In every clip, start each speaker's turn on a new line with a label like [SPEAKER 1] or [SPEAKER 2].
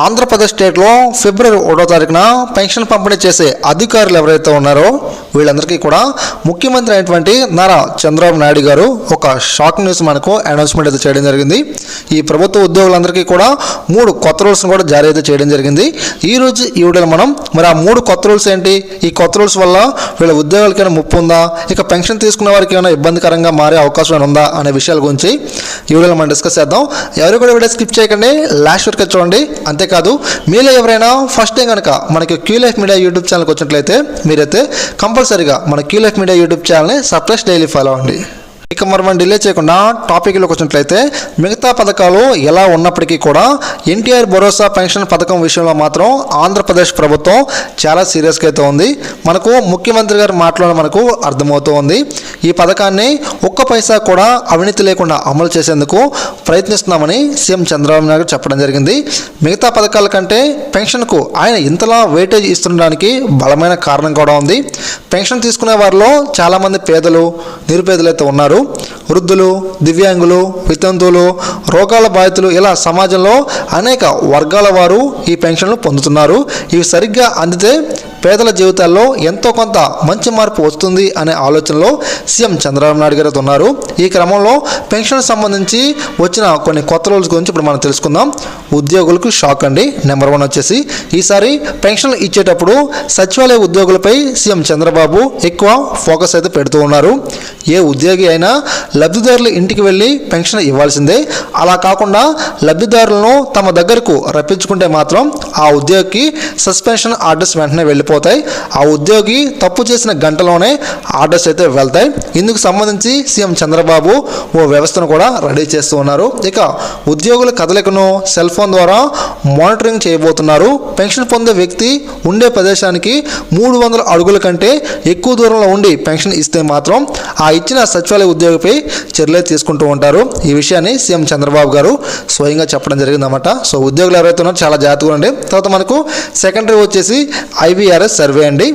[SPEAKER 1] ఆంధ్రప్రదేశ్ స్టేట్లో ఫిబ్రవరి ఒకటో తారీఖున పెన్షన్ పంపిణీ చేసే అధికారులు ఎవరైతే ఉన్నారో వీళ్ళందరికీ కూడా ముఖ్యమంత్రి అయినటువంటి నారా చంద్రబాబు నాయుడు గారు ఒక షాక్ న్యూస్ మనకు అనౌన్స్మెంట్ అయితే చేయడం జరిగింది. ఈ ప్రభుత్వ ఉద్యోగులందరికీ కూడా మూడు కొత్త రూల్స్ని కూడా జారీ అయితే చేయడం జరిగింది. ఈ రోజు ఈ వీడియోలో మనం మరి ఆ మూడు కొత్త రూల్స్ ఏంటి? ఈ కొత్త రూల్స్ వల్ల వీళ్ళ ఉద్యోగాలకైనా ముప్పు ఉందా? ఇక పెన్షన్ తీసుకునే వారికి ఏమైనా ఇబ్బందికరంగా మారే అవకాశం ఏమైనా ఉందా అనే విషయాల గురించి ఈ వీడియోలో మనం డిస్కస్ చేద్దాం. ఎవరు కూడా వీడియో స్కిప్ చేయకండి. లాస్ట్ వరకు చూడండి. అంతేకాదు మీలో ఎవరైనా ఫస్ట్ టైం కనుక మనకి క్యూ లైఫ్ మీడియా యూట్యూబ్ ఛానల్కి వచ్చినట్లయితే మీరైతే కంపల్సరీగా మన క్యూ లైఫ్ మీడియా యూట్యూబ్ ఛానల్ని సబ్స్క్రైబ్ డైలీ ఫాలో అవ్వండి. ఇక మరి మనం డిలే చేయకుండా టాపిక్లోకి వచ్చినట్లయితే మిగతా పథకాలు ఎలా ఉన్నప్పటికీ కూడా ఎన్టీఆర్ భరోసా పెన్షన్ పథకం విషయంలో మాత్రం ఆంధ్రప్రదేశ్ ప్రభుత్వం చాలా సీరియస్గా అయితే ఉంది. మనకు ముఖ్యమంత్రి గారు మాట్లాడడం మనకు అర్థమవుతూ ఉంది. ఈ పథకాన్ని ఒక్క పైసా కూడా అవినీతి లేకుండా అమలు చేసేందుకు ప్రయత్నిస్తున్నామని సీఎం చంద్రబాబు నాయుడు చెప్పడం జరిగింది. మిగతా పథకాల కంటే పెన్షన్కు ఆయన ఇంతలా వెయిటేజ్ ఇస్తుండడానికి బలమైన కారణం కూడా ఉంది. పెన్షన్ తీసుకునే వారిలో చాలామంది పేదలు నిరుపేదలైతే ఉన్నారు. వృద్ధులు దివ్యాంగులు వితంతువులు రోగాల బాధితులు ఇలా సమాజంలో అనేక వర్గాల వారు ఈ పెన్షన్లు పొందుతున్నారు. ఇవి సరిగ్గా అందితే పేదల జీవితాల్లో ఎంతో కొంత మంచి మార్పు వస్తుంది అనే ఆలోచనలో సీఎం చంద్రబాబు నాయుడు గారు అయితే ఉన్నారు. ఈ క్రమంలో పెన్షన్ సంబంధించి వచ్చిన కొన్ని కొత్త రూల్స్ గురించి ఇప్పుడు మనం తెలుసుకుందాం. ఉద్యోగులకు షాక్ అండి. నెంబర్ వన్ వచ్చేసి ఈసారి పెన్షన్లు ఇచ్చేటప్పుడు సచివాలయ ఉద్యోగులపై సీఎం చంద్రబాబు ఎక్కువ ఫోకస్ అయితే పెడుతూ ఉన్నారు. ఏ ఉద్యోగి అయినా లబ్ధిదారుల ఇంటికి వెళ్ళి పెన్షన్ ఇవ్వాల్సిందే. అలా కాకుండా లబ్ధిదారులను తమ దగ్గరకు రప్పించుకుంటే మాత్రం ఆ ఉద్యోగికి సస్పెన్షన్ ఆర్డర్స్ వెంటనే పోతాయి. ఆ ఉద్యోగి తప్పు చేసిన గంటలోనే ఆర్డర్స్ అయితే వెళ్తాయి. ఇందుకు సంబంధించి సీఎం చంద్రబాబు ఓ వ్యవస్థను కూడా రెడీ చేస్తూ ఉన్నారు. ఇక ఉద్యోగుల కదలికను సెల్ ఫోన్ ద్వారా మానిటరింగ్ చేయబోతున్నారు. పెన్షన్ పొందే వ్యక్తి ఉండే ప్రదేశానికి మూడు వందల అడుగుల కంటే ఎక్కువ దూరంలో ఉండి పెన్షన్ ఇస్తే మాత్రం ఆ ఇచ్చిన సచివాలయ ఉద్యోగిపై చర్యలు తీసుకుంటూ ఉంటారు. ఈ విషయాన్ని సీఎం చంద్రబాబు గారు స్వయంగా చెప్పడం జరిగిందన్నమాట. సో ఉద్యోగులు ఎవరైతే ఉన్నారో చాలా జాగ్రత్తగా ఉండే తర్వాత మనకు సెకండరీ వచ్చేసి ఐవీఆర్ఎస్ సర్వే అండి.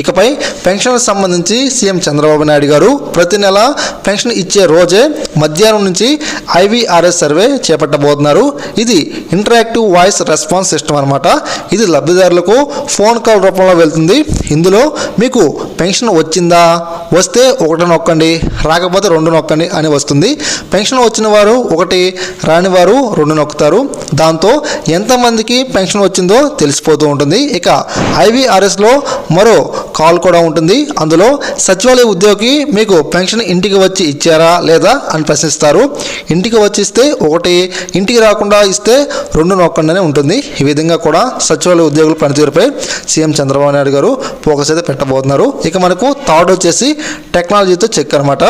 [SPEAKER 1] ఇకపై పెన్షన్లకు సంబంధించి సీఎం చంద్రబాబు నాయుడు గారు ప్రతి నెల పెన్షన్ ఇచ్చే రోజే మధ్యాహ్నం నుంచి ఐవీఆర్ఎస్ సర్వే చేపట్టబోతున్నారు. ఇది ఇంటరాక్టివ్ వాయిస్ రెస్పాన్స్ సిస్టమ్ అనమాట ఇది లబ్ధిదారులకు ఫోన్ కాల్ రూపంలో వెళ్తుంది. ఇందులో మీకు పెన్షన్ వచ్చిందా? వస్తే ఒకటి నొక్కండి రాకపోతే రెండు నొక్కండి అని వస్తుంది. పెన్షన్ వచ్చిన వారు ఒకటి రాని వారు రెండు నొక్కుతారు. దాంతో ఎంతమందికి పెన్షన్ వచ్చిందో తెలిసిపోతూ ఉంటుంది. ఇక ఐవీఆర్ఎస్లో మరో కాల్ కూడా ఉంటుంది. అందులో సచివాలయ ఉద్యోగి మీకు పెన్షన్ ఇంటికి వచ్చి ఇచ్చారా లేదా అని ప్రశ్నిస్తారు. ఇంటికి వచ్చి ఇస్తే ఒకటి ఇంటికి రాకుండా ఇస్తే రెండు నొక్కండి ఉంటుంది. ఈ విధంగా కూడా సచివాలయ ఉద్యోగుల పనితీరుపై సీఎం చంద్రబాబు నాయుడు గారు ఫోకస్ అయితే పెట్టబోతున్నారు. ఇక మనకు థర్డ్ వచ్చేసి టెక్నాలజీతో చెక్ అనమాట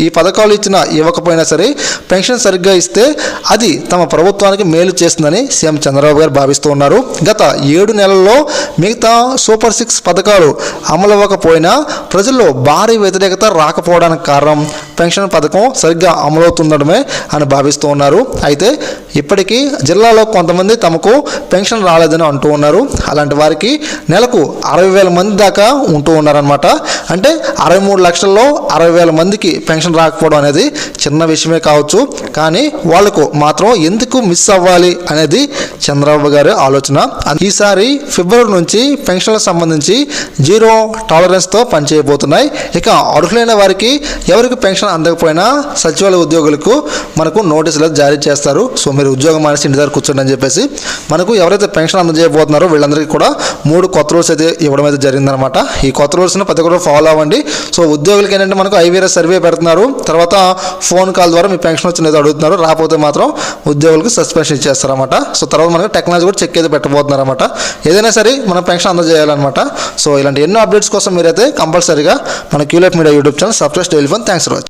[SPEAKER 1] ఈ పథకాలు ఇచ్చిన ఇవ్వకపోయినా సరే పెన్షన్ సరిగ్గా ఇస్తే అది తమ ప్రభుత్వానికి మేలు చేస్తుందని సీఎం చంద్రబాబు గారు భావిస్తూ ఉన్నారు. గత ఏడు నెలల్లో మిగతా సూపర్ సిక్స్ పథకాలు అమలు అవ్వకపోయినా ప్రజల్లో భారీ వ్యతిరేకత రాకపోవడానికి కారణం పెన్షన్ పథకం సరిగ్గా అమలవుతుండడమే అని భావిస్తూ ఉన్నారు. అయితే ఇప్పటికీ జిల్లాలో కొంతమంది తమకు పెన్షన్ రాలేదని అంటూ ఉన్నారు. అలాంటి వారికి నెలకు అరవై వేల మంది దాకా ఉంటూ ఉన్నారనమాట అంటే అరవై మూడు లక్షల్లో అరవై వేల మందికి పెన్షన్ రాకపోవడం అనేది చిన్న విషయమే కావచ్చు. కానీ వాళ్ళకు మాత్రం ఎందుకు మిస్ అవ్వాలి అనేది చంద్రబాబు గారి ఆలోచన. ఈసారి ఫిబ్రవరి నుంచి పెన్షన్లకు సంబంధించి జీరో టాలరెన్స్తో పనిచేయబోతున్నాయి. ఇక అర్హులైన వారికి ఎవరికి పెన్షన్ అందకపోయినా సచివాలయ ఉద్యోగులకు మనకు నోటీసులు జారీ చేస్తారు. సో మీరు ఉద్యోగం మానేసి ఇంటి దగ్గర కూర్చోండి అని చెప్పేసి మనకు ఎవరైతే పెన్షన్ అందజేయబోతున్నారో వీళ్ళందరికీ కూడా మూడు కొత్త రూల్స్ అయితే ఇవ్వడం అయితే జరిగిందనమాట ఈ కొత్త రూల్స్ని ప్రతి ఒక్కరు ఫాలో అవ్వండి. సో ఉద్యోగులకి ఏంటంటే మనకు ఐవీఆర్ఎస్ సర్వే పెడుతున్నారు. తర్వాత ఫోన్ కాల్ ద్వారా మీ పెన్షన్ వచ్చిన అడుగుతున్నారు. రాకపోతే మాత్రం ఉద్యోగులకు సస్పెన్షన్ ఇచ్చేస్తారన్నమాట. సో తర్వాత మనకు టెక్నాలజీ కూడా చెక్ అయితే పెట్టబోతున్నారు అనమాట ఏదైనా సరే మనం పెన్షన్ అందజేయాలన్నమాట. సో ఇలాంటి ఎన్నో అప్డేట్స్ కోసం మీరైతే కంపల్సరీగా మన క్యూలెట్ media YouTube channel subscribe telephone. Thanks for watching.